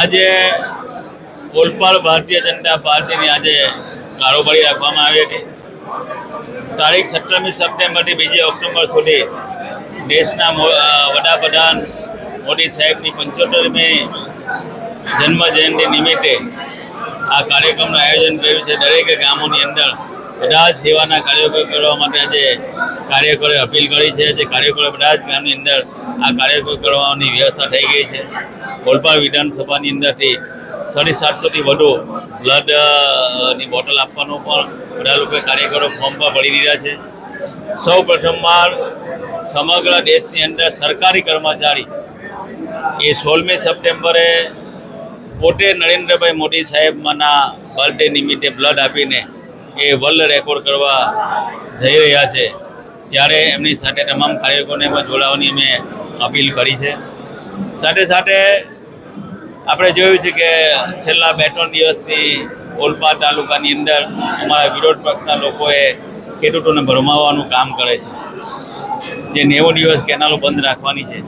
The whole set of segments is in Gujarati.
આજે ઓલપાડ ભારતીય જનતા પાર્ટીની આજે કારોબારી રાખવામાં આવી હતી. તારીખ સત્તરમી સપ્ટેમ્બરથી બીજી ઓક્ટોબર સુધી દેશના વડાપ્રધાન મોદી સાહેબની પંચોતેરમી જન્મજયંતિ નિમિત્તે આ કાર્યક્રમનું આયોજન કર્યું છે. દરેક ગામોની અંદર બધા જ સેવાના કાર્યક્રમ કરવા માટે આજે કાર્યકરોએ અપીલ કરી છે. જે કાર્યકરો બધા જ ગામની અંદર આ કાર્યક્રમ કરવાની વ્યવસ્થા થઈ ગઈ છે. ઓલપાડ વિધાનસભાની અંદરથી સાડી સાતસોથી વધુ બ્લડની બોટલ આપવાનો પણ બધા લોકો કાર્યકરો ફોર્મ પર ભરી રહ્યા છે. સૌ પ્રથમવાર સમગ્ર દેશની અંદર સરકારી કર્મચારી એ સોળમી સપ્ટેમ્બરે પોતે નરેન્દ્રભાઈ મોદી સાહેબમાંના બર્થડે નિમિત્તે બ્લડ આપીને એ વર્લ્ડ રેકોર્ડ કરવા જઈ રહ્યા છે. ત્યારે એમની સાથે તમામ કાર્યકરોને જોડાવાની અમે અપીલ કરી છે. સાથે સાથે આપણે જોયું છે કે છેલ્લા બે, ત્રણ દિવસથી ઓલપાડ તાલુકાની અંદર અમારા વિરોધ પક્ષના લોકોએ ખેડૂતોને ભરમાવવાનું કામ કરે છે. જે નેવું દિવસ કેનાલો બંધ રાખવાની છે.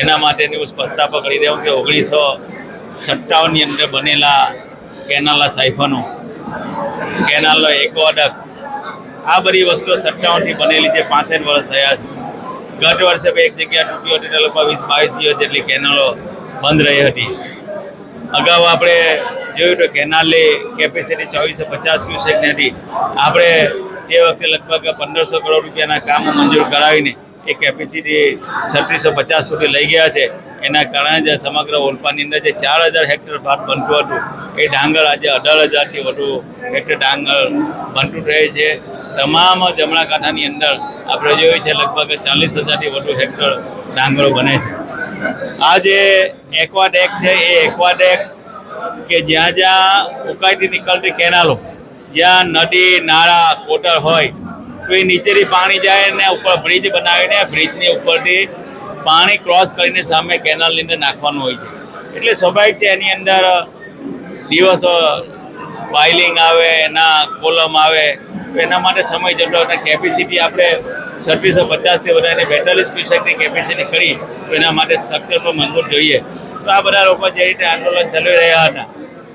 એના માટેની હું સ્પષ્ટતા પકડી દઉં કે ઓગણીસો સત્તાવનની અંદર બનેલા કેનાલના સાયફનો કેનાલનો એકોડક આ બધી વસ્તુઓ સત્તાવનથી બનેલી છે, પાસઠ વર્ષ થયા છે. ગત વર્ષે એક જગ્યા તૂટી હતી તે લોકો વીસ બાવીસ દિવસ જેટલી કેનાલો બંધ રહી હતી. અગાઉ આપણે જોયું તો કેનાલની કેપેસિટી ચોવીસો પચાસ ક્યુસેકની હતી. આપણે તે વખતે લગભગ પંદરસો કરોડ રૂપિયાના કામો મંજૂર કરાવીને એ કેપેસિટી છત્રીસો પચાસ સુધી લઈ ગયા છે. એના કારણે જે સમગ્ર ઓલપાની અંદર જે ચાર હજાર હેક્ટર ભાત બનતું હતું, એ ડાંગર આજે અઢાર હજારથી વધુ હેક્ટર ડાંગર બનતું રહે છે. તમામ જમણા કાંઠાની અંદર આપણે જોયું છે, લગભગ ચાલીસ હજારથી વધુ હેક્ટર ડાંગરો બને છે. આ જે એક્વાડેક છે, એ એક્વાડેક કે જ્યાં જ્યાં ઉકાઈથી નીકળતી કેનાલો, જ્યાં નદી, નાળા કોટર હોય, તો એ નીચેથી પાણી જાય ને ઉપર બ્રિજ બનાવીને બ્રિજની ઉપરથી પાણી ક્રોસ કરીને સામે કેનાલની અંદર નાખવાનું હોય છે. એટલે સ્વાભાવિક છે, એની અંદર દિવસો પાઇલિંગ આવે, એના કોલમ આવે એના માટે સમય જતો અને કેપેસિટી આપણે છત્રીસો પચાસથી વધારે બેતાલીસ ક્યુસેકની કેપેસિટી કરી એના માટે સ્ટ્રક્ચર પણ મજબૂત જોઈએ. તો આ બધા લોકો જે રીતે આંદોલન ચલાવી રહ્યા હતા.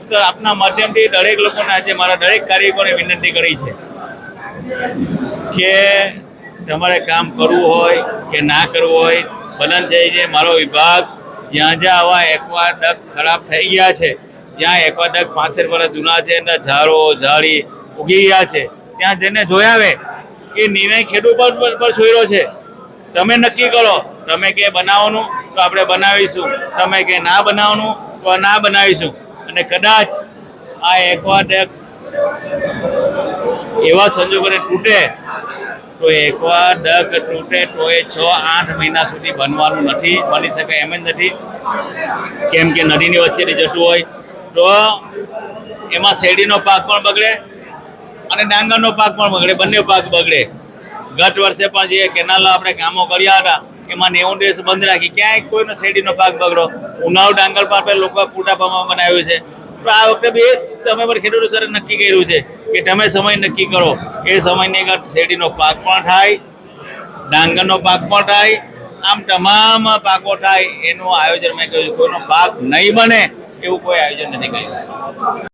તો આપના માધ્યમથી દરેક લોકોને આજે મારા દરેક કાર્યકરોને વિનંતી કરી છે કે તમારે કામ કરવું હોય કે ના કરવું હોય બનન છે જે મારો વિભાગ જ્યાં જ્યાં આવા એક્વાડક ખરાબ થઈ ગયા છે, જ્યાં એક્વાડક પાસઠ વર્ષ જૂના છે, એના ઝાડો, ઝાડી ઉગી ગયા છે ત્યાં જઈને જોયાવે એ નિર્ણય ખેડૂત પર પર- છોડ્યો છે. તમે નક્કી કરો, તમે કે બનાવવાનું તો આપણે બનાવીશું, તમે કે ના બનાવવાનું તો ના બનાવીશું. અને કદાચ આ એક્વાડક એવા સંજોગોને તૂટે, તો એકવાર ડક તૂટે તો એ છ આઠ મહિના સુધી બનવાનું નથી, બની શકે એમ જ નથી. કેમ કે નદીની વચ્ચેથી જતું હોય તો એમાં શેરડીનો પાક પણ બગડે અને ડાંગરનો પાક પણ બગડે, બંને પાક બગડે. ગત વર્ષે પણ જે કેનાલ આપણે કામો કર્યા હતા, એમાં નેવું દિવસ બંધ રાખી, ક્યાંય કોઈનો શેરડીનો પાક બગડો ઉનાળુ ડાંગર પાક લોકો પૂટા પ્રમાણમાં બનાવ્યું છે. તો આ વખતે બી તમે પર ખેડૂતો સર નક્કી કર્યું છે કે તમે સમય નક્કી કરો. એ સમયની આગળ શેરડીનો પાક પણ થાય, ડાંગરનો પાક પણ થાય, આમ તમામ પાકો થાય, એનું આયોજન મેં કહ્યું કોઈનો પાક નહીં બને, એવું કોઈ આયોજન નથી કર્યું.